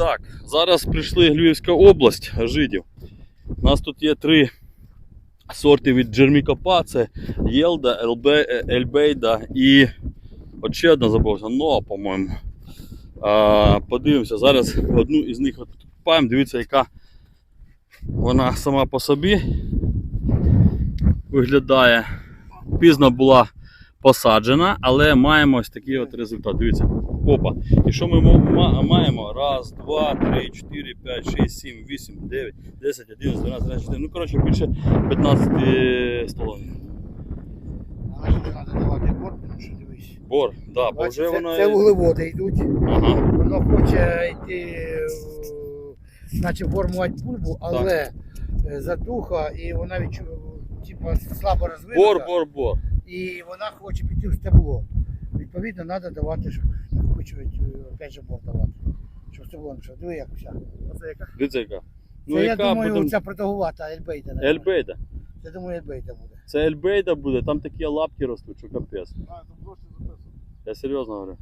Так, зараз прийшли Львівська область жидів. У нас тут є три сорти від Джермікопа. Це Єлда, Елбе- Ельбейда і от ще одна забувся, Ноа, по-моєму. Подивимося, зараз одну із них от купаємо. Дивіться, яка вона сама по собі виглядає. Пізно була посаджена, але маємо ось такий от результат. Дивіться. Опа. І що ми маємо? Раз, два, три, чотири, п'ять, шість, сім, вісім, дев'ять, десять, одинадцять, дванадцять, тринадцять, чотирнадцять. Ну, коротше, більше 15 столових. Але треба давати борт, тому що дивись. Бор, да, бо Бачиш, вже це, це вуглеводи йдуть. Ага. Воно хоче йти, е, наче формувати бульбу, але е, затуха і вона відчу, типа, слабо розвинута. Бор, бор, бор. І вона хоче піти в стебло. Відповідно, треба давати, щоб накопичувати, е, опять же, бор давати. Стебло не пішло. Диви, як вся. Оце яка. Дивіться яка. Ну, Це, я яка думаю, потім- ця протагувата Ельбейда. наверное. Ельбейда. Я думаю, Ельбейда буде. Це Ельбейда буде, там такі лапки ростуть, що капець. Я серйозно говорю.